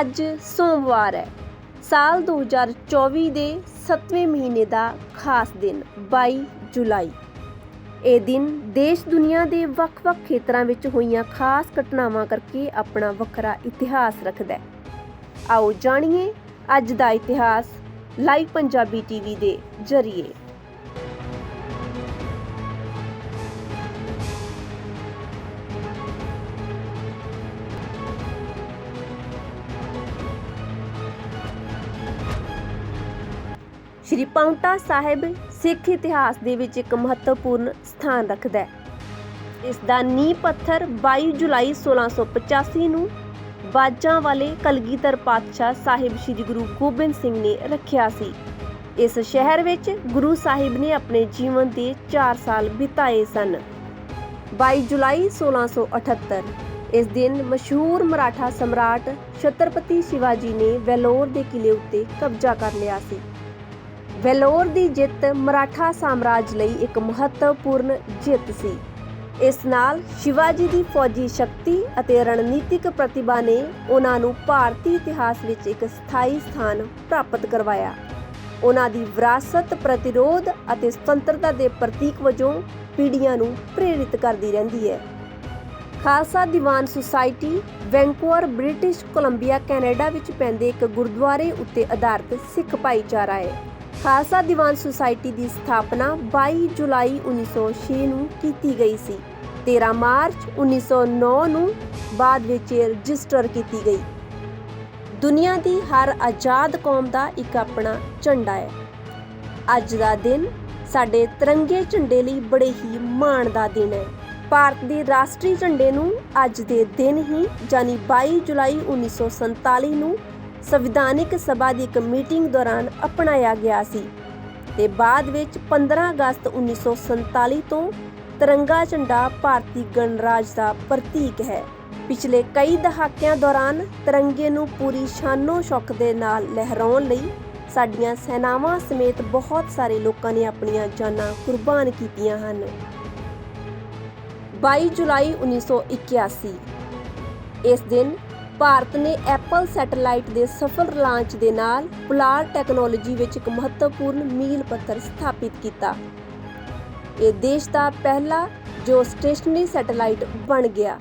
ਅੱਜ ਸੋਮਵਾਰ ਹੈ। ਸਾਲ 2024 ਦੇ 7ਵੇਂ ਮਹੀਨੇ ਦਾ ਖਾਸ ਦਿਨ 22 ਜੁਲਾਈ। ਇਹ ਦਿਨ ਦੇਸ਼ ਦੁਨੀਆ ਦੇ ਵੱਖ-ਵੱਖ ਖੇਤਰਾਂ ਵਿੱਚ ਹੋਈਆਂ ਖਾਸ ਘਟਨਾਵਾਂ ਕਰਕੇ ਆਪਣਾ ਵੱਖਰਾ ਇਤਿਹਾਸ ਰੱਖਦਾ ਹੈ। ਆਓ ਜਾਣੀਏ ਅੱਜ ਦਾ ਇਤਿਹਾਸ ਲਾਈਵ ਪੰਜਾਬੀ ਟੀਵੀ ਦੇ ਜ਼ਰੀਏ। ਸ਼੍ਰੀ ਪਾਉਂਟਾ ਸਾਹਿਬ ਸਿੱਖ ਇਤਿਹਾਸ ਦੇ ਵਿੱਚ ਇੱਕ ਮਹੱਤਵਪੂਰਨ ਸਥਾਨ ਰੱਖਦਾ ਹੈ। ਇਸ ਦਾ ਨੀਂਹ ਪੱਥਰ 22 ਜੁਲਾਈ 1685 ਨੂੰ ਬਾਜਾਂ ਵਾਲੇ ਕਲਗੀਧਰ ਪਾਤਸ਼ਾਹ ਸਾਹਿਬ ਸ੍ਰੀ ਗੁਰੂ ਗੋਬਿੰਦ ਸਿੰਘ ਨੇ ਰੱਖਿਆ ਸੀ। ਇਸ ਸ਼ਹਿਰ ਵਿੱਚ ਗੁਰੂ ਸਾਹਿਬ ਨੇ ਆਪਣੇ ਜੀਵਨ ਦੇ 4 ਸਾਲ ਬਿਤਾਏ ਸਨ। 22 ਜੁਲਾਈ 1678 ਇਸ ਦਿਨ ਮਸ਼ਹੂਰ ਮਰਾਠਾ ਸਮਰਾਟ ਛਤਰਪਤੀ ਸ਼ਿਵਾਜੀ ਨੇ ਵੈਲੋਰ ਦੇ ਕਿਲੇ ਉੱਤੇ ਕਬਜ਼ਾ ਕਰ ਲਿਆ ਸੀ। ਵੈਲੋਰ ਦੀ ਜਿੱਤ ਮਰਾਠਾ ਸਾਮਰਾਜ ਲਈ ਇੱਕ ਮਹੱਤਵਪੂਰਨ ਜਿੱਤ ਸੀ। ਇਸ ਨਾਲ ਸ਼ਿਵਾਜੀ ਦੀ ਫੌਜੀ ਸ਼ਕਤੀ ਅਤੇ ਰਣਨੀਤਿਕ ਪ੍ਰਤਿਭਾ ਨੇ ਉਹਨਾਂ ਨੂੰ ਭਾਰਤੀ ਇਤਿਹਾਸ ਵਿੱਚ ਇੱਕ ਸਥਾਈ ਸਥਾਨ ਪ੍ਰਾਪਤ ਕਰਵਾਇਆ। ਉਹਨਾਂ ਦੀ ਵਿਰਾਸਤ, ਪ੍ਰਤੀਰੋਧ ਅਤੇ ਸੁਤੰਤਰਤਾ ਦੇ ਪ੍ਰਤੀਕ ਵਜੋਂ ਪੀੜ੍ਹੀਆਂ ਨੂੰ ਪ੍ਰੇਰਿਤ ਕਰਦੀ ਰਹਿੰਦੀ ਹੈ। Khalsa Diwan society Vancouver, British Columbia, Canada ਵਿੱਚ ਪੈਂਦੇ ਇੱਕ ਗੁਰਦੁਆਰੇ ਉੱਤੇ ਆਧਾਰਿਤ ਸਿੱਖ ਭਾਈਚਾਰਾ ਹੈ। ਖਾਲਸਾ ਦੀਵਾਨ ਸੁਸਾਇਟੀ ਦੀ ਸਥਾਪਨਾ 22 ਜੁਲਾਈ 1906 ਨੂੰ ਕੀਤੀ ਗਈ ਸੀ। 13 ਮਾਰਚ 1909 ਨੂੰ ਬਾਅਦ ਵਿੱਚ ਰਜਿਸਟਰ ਕੀਤੀ ਗਈ। ਦੁਨੀਆ ਦੀ ਹਰ ਆਜ਼ਾਦ ਕੌਮ ਦਾ ਇੱਕ ਆਪਣਾ ਝੰਡਾ ਹੈ। ਅੱਜ ਦਾ ਦਿਨ ਸਾਡੇ ਤਿਰੰਗੇ ਝੰਡੇ ਲਈ ਬੜੇ ਹੀ ਮਾਣ ਦਾ ਦਿਨ ਹੈ। ਭਾਰਤ ਦੇ ਰਾਸ਼ਟਰੀ ਝੰਡੇ ਨੂੰ ਅੱਜ ਦੇ ਦਿਨ ਹੀ, ਯਾਨੀ 22 ਜੁਲਾਈ 1947 ਨੂੰ ਸੰਵਿਧਾਨਿਕ ਸਭਾ ਦੀ ਇੱਕ ਮੀਟਿੰਗ ਦੌਰਾਨ ਅਪਣਾਇਆ ਗਿਆ ਸੀ ਤੇ ਬਾਅਦ ਵਿੱਚ 15 ਅਗਸਤ 1947 ਤੋਂ ਤਿਰੰਗਾ ਝੰਡਾ ਭਾਰਤੀ ਗਣਰਾਜ ਦਾ ਪ੍ਰਤੀਕ ਹੈ। ਪਿਛਲੇ ਕਈ ਦਹਾਕਿਆਂ ਦੌਰਾਨ ਤਿਰੰਗੇ ਨੂੰ ਪੂਰੀ ਸ਼ਾਨੋ ਸ਼ੌਕ ਦੇ ਨਾਲ ਲਹਿਰਾਉਣ ਲਈ ਸਾਡੀਆਂ ਸੈਨਾਵਾਂ ਸਮੇਤ ਬਹੁਤ ਸਾਰੇ ਲੋਕਾਂ ਨੇ ਆਪਣੀਆਂ ਜਾਨਾਂ ਕੁਰਬਾਨ ਕੀਤੀਆਂ ਹਨ। 22 ਜੁਲਾਈ 1981 ਇਸ ਦਿਨ ਭਾਰਤ ਨੇ ਐਪਲ ਸੈਟੇਲਾਈਟ ਦੇ ਸਫਲ ਲਾਂਚ ਦੇ ਨਾਲ ਪੁਲਾੜ ਟੈਕਨੋਲੋਜੀ ਵਿੱਚ ਇੱਕ ਮਹੱਤਵਪੂਰਨ ਮੀਲ ਪੱਥਰ ਸਥਾਪਿਤ ਕੀਤਾ। ਇਹ ਦੇਸ਼ ਦਾ ਪਹਿਲਾ ਜੋ ਸਟੇਸ਼ਨਰੀ ਸੈਟੇਲਾਈਟ ਬਣ ਗਿਆ।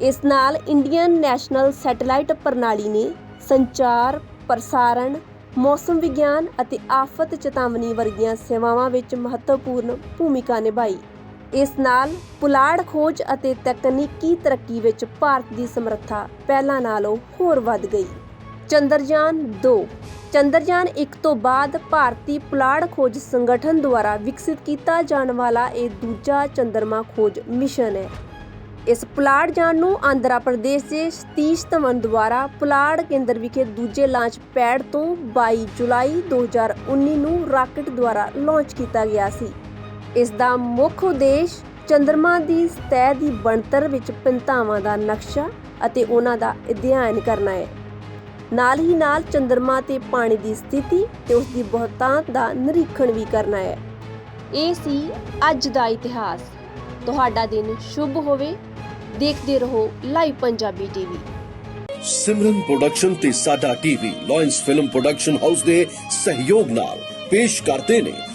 ਇਸ ਨਾਲ ਇੰਡੀਅਨ ਨੈਸ਼ਨਲ ਸੈਟੇਲਾਈਟ ਪ੍ਰਣਾਲੀ ਨੇ ਸੰਚਾਰ, ਪ੍ਰਸਾਰਣ, ਮੌਸਮ ਵਿਗਿਆਨ ਅਤੇ ਆਫਤ ਚੇਤਾਵਨੀ ਵਰਗੀਆਂ ਸੇਵਾਵਾਂ ਵਿੱਚ ਮਹੱਤਵਪੂਰਨ ਭੂਮਿਕਾ ਨਿਭਾਈ। ਇਸ ਨਾਲ ਪੁਲਾੜ ਖੋਜ ਅਤੇ ਤਕਨੀਕੀ ਤਰੱਕੀ ਵਿੱਚ ਭਾਰਤ ਦੀ ਸਮਰੱਥਾ ਪਹਿਲਾਂ ਨਾਲੋਂ ਹੋਰ ਵੱਧ ਗਈ। ਚੰਦਰਯਾਨ 2 ਚੰਦਰਯਾਨ 1 ਤੋਂ ਬਾਅਦ ਭਾਰਤੀ ਪੁਲਾੜ ਖੋਜ ਸੰਗਠਨ ਦੁਆਰਾ ਵਿਕਸਿਤ ਕੀਤਾ ਜਾਣ ਵਾਲਾ ਇਹ ਦੂਜਾ ਚੰਦਰਮਾ ਖੋਜ ਮਿਸ਼ਨ ਹੈ। ਇਸ ਪੁਲਾੜ ਯਾਨ ਨੂੰ ਆਂਧਰਾ ਪ੍ਰਦੇਸ਼ ਦੇ ਸਤੀਸ਼ ਧਵਨ ਦੁਆਰਾ ਪੁਲਾੜ ਕੇਂਦਰ ਵਿਖੇ ਦੂਜੇ ਲਾਂਚ ਪੈਡ ਤੋਂ 22 ਜੁਲਾਈ 2019 ਨੂੰ ਰਾਕਟ ਦੁਆਰਾ ਲਾਂਚ ਕੀਤਾ ਗਿਆ ਸੀ। ਇਸ ਦਾ ਮੁੱਖ ਉਦੇਸ਼ ਚੰ드ਰਮਾ ਦੀ ਸਤਹ ਦੀ ਬਣਤਰ ਵਿੱਚ ਪਿੰਤਾਵਾਂ ਦਾ ਨਕਸ਼ਾ ਅਤੇ ਉਹਨਾਂ ਦਾ ਅਧਿਐਨ ਕਰਨਾ ਹੈ। ਨਾਲ ਹੀ ਨਾਲ ਚੰ드ਰਮਾ ਤੇ ਪਾਣੀ ਦੀ ਸਥਿਤੀ ਤੇ ਉਸ ਦੀ ਬਹੁਤਾਤ ਦਾ ਨਿਰੀਖਣ ਵੀ ਕਰਨਾ ਹੈ। ਇਹ ਸੀ ਅੱਜ ਦਾ ਇਤਿਹਾਸ। ਤੁਹਾਡਾ ਦਿਨ ਸ਼ੁਭ ਹੋਵੇ। ਦੇਖਦੇ ਰਹੋ live Punjabi TV. Simran production ਤੇ ਸਾਡਾ TV lions film production house ਦੇ ਸਹਿਯੋਗ ਨਾਲ ਪੇਸ਼ ਕਰਦੇ ਨੇ